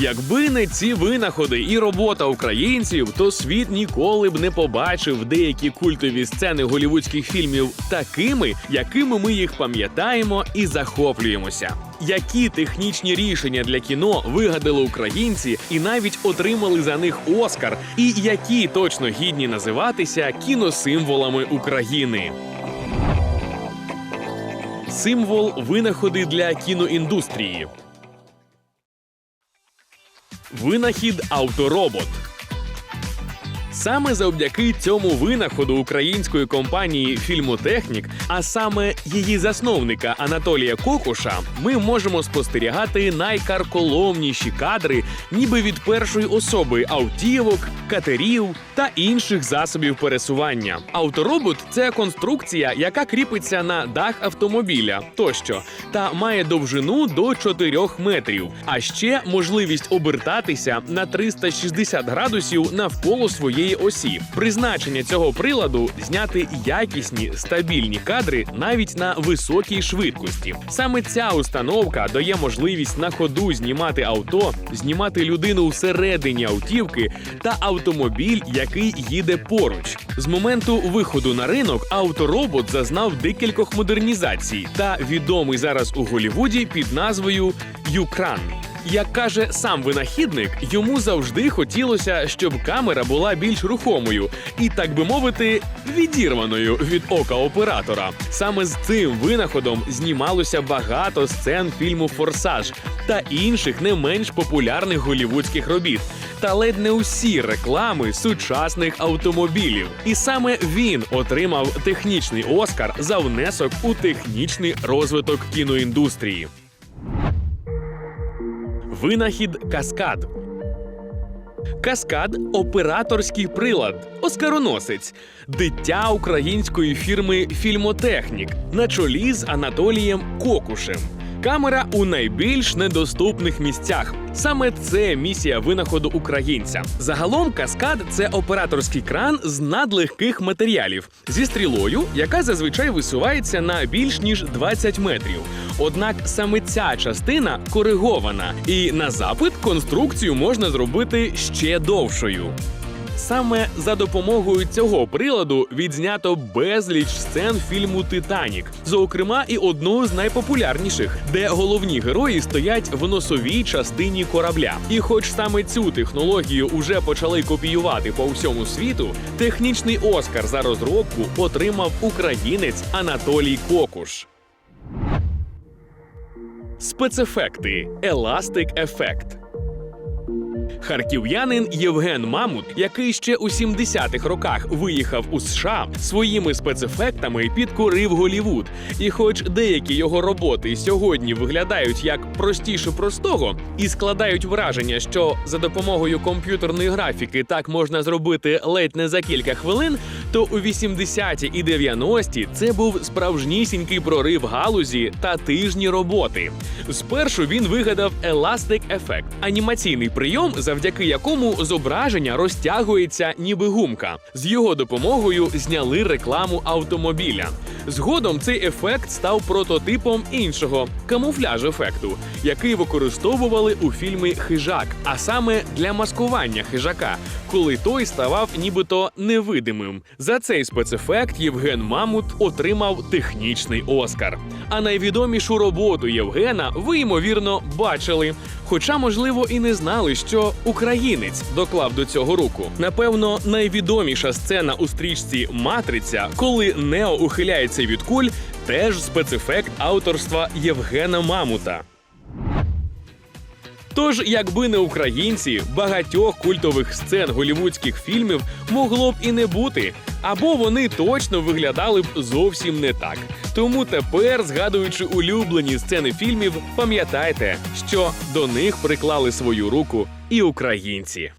Якби не ці винаходи і робота українців, то світ ніколи б не побачив деякі культові сцени голівудських фільмів такими, якими ми їх пам'ятаємо і захоплюємося. Які технічні рішення для кіно вигадали українці і навіть отримали за них Оскар, і які точно гідні називатися кіносимволами України. Символ винаходи для кіноіндустрії. Винахід авторобот. Саме завдяки цьому винаходу української компанії Фільмотехнік, а саме її засновника Анатолія Кокуша, ми можемо спостерігати найкарколомніші кадри, ніби від першої особи автівок, катерів та інших засобів пересування. Авторобот це конструкція, яка кріпиться на дах автомобіля тощо, та має довжину до 4 метрів, а ще можливість обертатися на 360 градусів навколо своєї осі. Призначення цього приладу зняти якісні стабільні кадри навіть на високій швидкості. Саме ця установка дає можливість на ходу знімати авто, знімати людину всередині автівки та автомобіль, який їде поруч. З моменту виходу на ринок авторобот зазнав декількох модернізацій та відомий зараз у Голівуді під назвою Юкран. Як каже сам винахідник, йому завжди хотілося, щоб камера була більш рухомою і, так би мовити, відірваною від ока оператора. Саме з цим винаходом знімалося багато сцен фільму Форсаж та інших не менш популярних голівудських робіт. Та ледь не усі реклами сучасних автомобілів. І саме він отримав технічний оскар за внесок у технічний розвиток кіноіндустрії. Винахід каскад. Каскад операторський прилад, оскароносець, дитя української фірми Фільмотехнік на чолі з Анатолієм Кокушем. Камера у найбільш недоступних місцях. Саме це місія винаходу українця. Загалом каскад це операторський кран з надлегких матеріалів зі стрілою, яка зазвичай висувається на більш ніж 20 метрів. Однак саме ця частина коригована, і на запит конструкцію можна зробити ще довшою. Саме за допомогою цього приладу відзнято безліч сцен фільму Титанік, зокрема і одну з найпопулярніших, де головні герої стоять в носовій частині корабля. І хоч саме цю технологію уже почали копіювати по всьому світу, технічний оскар за розробку отримав українець Анатолій Кокуш. Спецефекти Еластик Ефект. Харків'янин Євген Мамут, який ще у 70-х роках виїхав у США, своїми спецефектами підкорив Голівуд. І, хоч деякі його роботи сьогодні виглядають як простіше простого і складають враження, що за допомогою комп'ютерної графіки так можна зробити ледь не за кілька хвилин, то у 80-ті і 90-ті це був справжнісінький прорив галузі та тижні роботи. Спершу він вигадав Elastic Effect – анімаційний прийом, завдяки якому зображення розтягується ніби гумка. З його допомогою зняли рекламу автомобіля. Згодом цей ефект став прототипом іншого камуфляж ефекту, який використовували у фільмі Хижак, а саме для маскування хижака, коли той ставав нібито невидимим. За цей спецефект Євген Мамут отримав технічний оскар. А найвідомішу роботу Євгена ви ймовірно бачили. Хоча, можливо, і не знали, що українець доклав до цього руку. Напевно, найвідоміша сцена у стрічці Матриця, коли Нео ухиляється від куль, теж спецефект авторства Євгена Мамута. Тож, якби не українці, багатьох культових сцен голівудських фільмів могло б і не бути, або вони точно виглядали б зовсім не так. Тому тепер, згадуючи улюблені сцени фільмів, пам'ятайте, що до них приклали свою руку і українці.